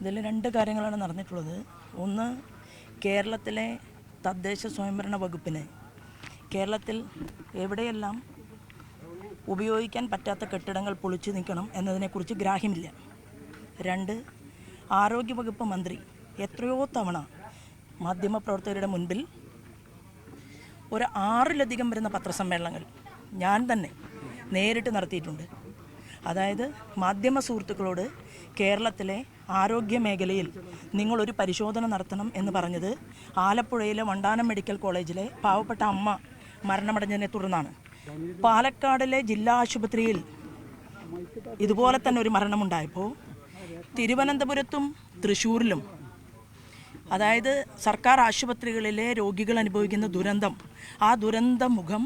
ഇതിൽ രണ്ട് കാര്യങ്ങളാണ് നടന്നിട്ടുള്ളത്. ഒന്ന് കേരളത്തിലെ തദ്ദേശ സ്വയംഭരണ വകുപ്പിന് കേരളത്തിൽ എവിടെയെല്ലാം ഉപയോഗിക്കാൻ പറ്റാത്ത കെട്ടിടങ്ങൾ പൊളിച്ചു നിൽക്കണം എന്നതിനെക്കുറിച്ച് ഗ്രാഹ്യമില്ല. രണ്ട് ആരോഗ്യവകുപ്പ് മന്ത്രി എത്രയോ തവണ മാധ്യമപ്രവർത്തകരുടെ മുൻപിൽ ഒരു ആറിലധികം വരുന്ന പത്രസമ്മേളനങ്ങൾ ഞാൻ തന്നെ നേരിട്ട് നടത്തിയിട്ടുണ്ട്. അതായത് മാധ്യമ സുഹൃത്തുക്കളോട് കേരളത്തിലെ ആരോഗ്യ മേഖലയിൽ നിങ്ങളൊരു പരിശോധന നടത്തണം എന്ന് പറഞ്ഞത് ആലപ്പുഴയിലെ വണ്ടാനം മെഡിക്കൽ കോളേജിലെ പാവപ്പെട്ട അമ്മ മരണമടഞ്ഞതിനെ തുടർന്നാണ്. പാലക്കാടിലെ ജില്ലാ ആശുപത്രിയിൽ ഇതുപോലെ തന്നെ ഒരു മരണമുണ്ടായപ്പോൾ തിരുവനന്തപുരത്തും തൃശ്ശൂരിലും അതായത് സർക്കാർ ആശുപത്രികളിലെ രോഗികൾ അനുഭവിക്കുന്ന ദുരന്തം ആ ദുരന്ത മുഖം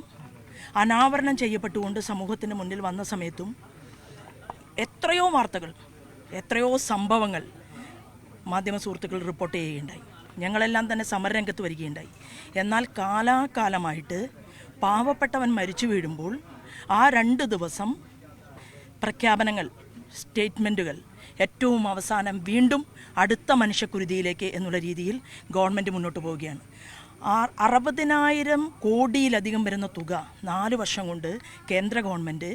അനാവരണം ചെയ്യപ്പെട്ടുകൊണ്ട് സമൂഹത്തിന് മുന്നിൽ വന്ന സമയത്തും എത്രയോ വാർത്തകൾ എത്രയോ സംഭവങ്ങൾ മാധ്യമ സുഹൃത്തുക്കൾ റിപ്പോർട്ട് ചെയ്യുകയുണ്ടായി. ഞങ്ങളെല്ലാം തന്നെ സമരരംഗത്ത് വരികയുണ്ടായി. എന്നാൽ കാലാകാലമായിട്ട് പാവപ്പെട്ടവൻ മരിച്ചു വീഴുമ്പോൾ ആ രണ്ട് ദിവസം പ്രഖ്യാപനങ്ങൾ സ്റ്റേറ്റ്മെന്റുകൾ ഏറ്റവും അവസാനം വീണ്ടും അടുത്ത മനുഷ്യക്കുരുതിയിലേക്ക് എന്നുള്ള രീതിയിൽ ഗവൺമെന്റ് മുന്നോട്ട് പോവുകയാണ്. അറുപതിനായിരം കോടിയിലധികം വരുന്ന തുക നാല് വർഷം കൊണ്ട് കേന്ദ്ര ഗവൺമെന്റ്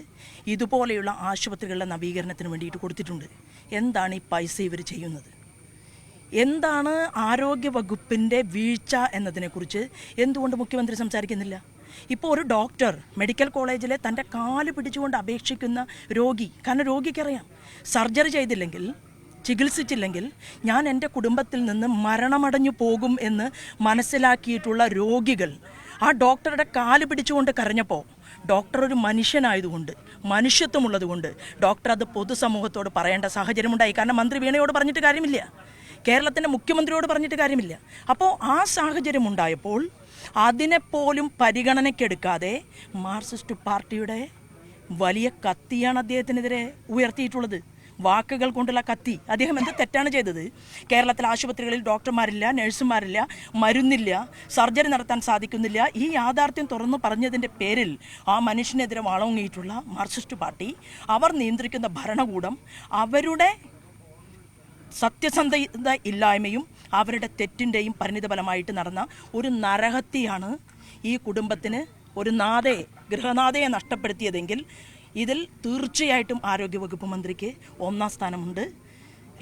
ഇതുപോലെയുള്ള ആശുപത്രികളുടെ നവീകരണത്തിന് വേണ്ടിയിട്ട് കൊടുത്തിട്ടുണ്ട്. എന്താണ് ഈ പൈസ ഇവർ ചെയ്യുന്നത്? എന്താണ് ആരോഗ്യ വകുപ്പിന്റെ വീഴ്ച എന്നതിനെക്കുറിച്ച് എന്തുകൊണ്ട് മുഖ്യമന്ത്രി സംസാരിക്കുന്നില്ല? ഇപ്പോൾ ഒരു ഡോക്ടർ മെഡിക്കൽ കോളേജിലെ തന്റെ കാൽ പിടിച്ചുകൊണ്ട് അപേക്ഷിക്കുന്ന രോഗി കാരണം രോഗിക്കറിയാം സർജറി ചെയ്തില്ലെങ്കിൽ ചികിത്സിച്ചില്ലെങ്കിൽ ഞാൻ എന്റെ കുടുംബത്തിൽ നിന്ന് മരണമടഞ്ഞു പോകും എന്ന് മനസ്സിലാക്കിയിട്ടുള്ള രോഗികൾ ആ ഡോക്ടറുടെ കാൽ പിടിച്ചുകൊണ്ട് കരഞ്ഞപ്പോൾ ഡോക്ടർ ഒരു മനുഷ്യനായതുകൊണ്ട് മനുഷ്യത്വമുള്ളതുകൊണ്ട് ഡോക്ടർ അത് പൊതുസമൂഹത്തോട് പറയേണ്ട സാഹചര്യമുണ്ടായി. കാരണം മന്ത്രി വീണയോട് പറഞ്ഞിട്ട് കാര്യമില്ല. കേരളത്തിന്റെ മുഖ്യമന്ത്രിയോട് പറഞ്ഞിട്ട് കാര്യമില്ല. അപ്പോൾ ആ സാഹചര്യം ഉണ്ടായപ്പോൾ അതിനെപ്പോലും പരിഗണനയ്ക്കെടുക്കാതെ മാർക്സിസ്റ്റ് പാർട്ടിയുടെ വലിയ കത്തിയാണ് അദ്ദേഹത്തിനെതിരെ ഉയർത്തിയിട്ടുള്ളത്. വാക്കുകൾ കൊണ്ടുള്ള കത്തി. അദ്ദേഹം എന്ത് തെറ്റാണ് ചെയ്തത്? കേരളത്തിലെ ആശുപത്രികളിൽ ഡോക്ടർമാരില്ല നഴ്സുമാരില്ല മരുന്നില്ല സർജറി നടത്താൻ സാധിക്കുന്നില്ല. ഈ യാഥാർത്ഥ്യം തുറന്നു പറഞ്ഞതിന്റെ പേരിൽ ആ മനുഷ്യനെതിരെ വളങ്ങിയിട്ടുള്ള മാർക്സിസ്റ്റ് പാർട്ടി അവർ നിയന്ത്രിക്കുന്ന ഭരണകൂടം അവരുടെ സത്യസന്ധത ഇല്ലായ്മയും അവരുടെ തെറ്റിന്റെയും പരിണിതഫലമായിട്ട് നടന്ന ഒരു നരഹത്യയാണ് ഈ കുടുംബത്തിന് ഒരു നാഥയെ ഗൃഹനാഥയെ നഷ്ടപ്പെടുത്തിയതെങ്കിൽ ഇതിൽ തീർച്ചയായിട്ടും ആരോഗ്യവകുപ്പ് മന്ത്രിക്ക് ഒന്നാം സ്ഥാനമുണ്ട്.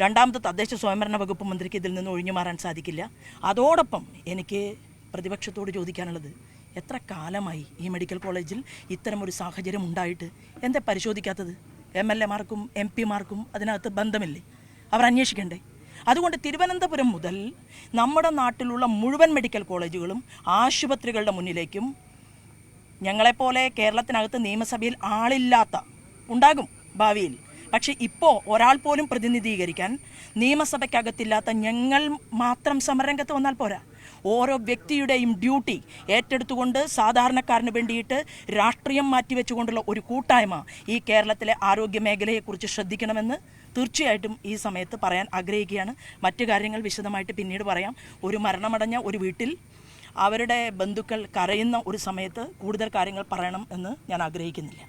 രണ്ടാമത്തെ തദ്ദേശ സ്വയംഭരണ വകുപ്പ് മന്ത്രിക്ക് ഇതിൽ നിന്ന് ഒഴിഞ്ഞു മാറാൻ സാധിക്കില്ല. അതോടൊപ്പം എനിക്ക് പ്രതിപക്ഷത്തോട് ചോദിക്കാനുള്ളത് എത്ര കാലമായി ഈ മെഡിക്കൽ കോളേജിൽ ഇത്തരമൊരു സാഹചര്യം ഉണ്ടായിട്ട്? എന്താ പരിശോധിക്കാത്തത്? എം എൽ എമാർക്കും എം പിമാർക്കും അതിനകത്ത് ബന്ധമില്ലേ? അവർ അന്വേഷിക്കണ്ടേ? അതുകൊണ്ട് തിരുവനന്തപുരം മുതൽ നമ്മുടെ നാട്ടിലുള്ള മുഴുവൻ മെഡിക്കൽ കോളേജുകളും ആശുപത്രികളുടെ മുന്നിലേക്കും ഞങ്ങളെപ്പോലെ കേരളത്തിനകത്ത് നിയമസഭയിൽ ആളില്ലാത്ത ഉണ്ടാകും ഭാവിയിൽ. പക്ഷെ ഇപ്പോൾ ഒരാൾ പോലും പ്രതിനിധീകരിക്കാൻ നിയമസഭയ്ക്കകത്തില്ലാത്ത ഞങ്ങൾ മാത്രം സമരരംഗത്ത് വന്നാൽ പോരാ. ഓരോ വ്യക്തിയുടെയും ഡ്യൂട്ടി ഏറ്റെടുത്തുകൊണ്ട് സാധാരണക്കാരന് വേണ്ടിയിട്ട് രാഷ്ട്രീയം മാറ്റിവെച്ചുകൊണ്ടുള്ള ഒരു കൂട്ടായ്മ ഈ കേരളത്തിലെ ആരോഗ്യ മേഖലയെക്കുറിച്ച് ശ്രദ്ധിക്കണമെന്ന് തീർച്ചയായിട്ടും ഈ സമയത്ത് പറയാൻ ആഗ്രഹിക്കുകയാണ്. മറ്റു കാര്യങ്ങൾ വിശദമായിട്ട് പിന്നീട് പറയാം. ഒരു മരണമടഞ്ഞ ഒരു വീട്ടിൽ അവരുടെ ബന്ധുക്കൾ കരയുന്ന ഒരു സമയത്ത് കൂടുതൽ കാര്യങ്ങൾ പറയണം എന്ന് ഞാൻ ആഗ്രഹിക്കുന്നില്ല.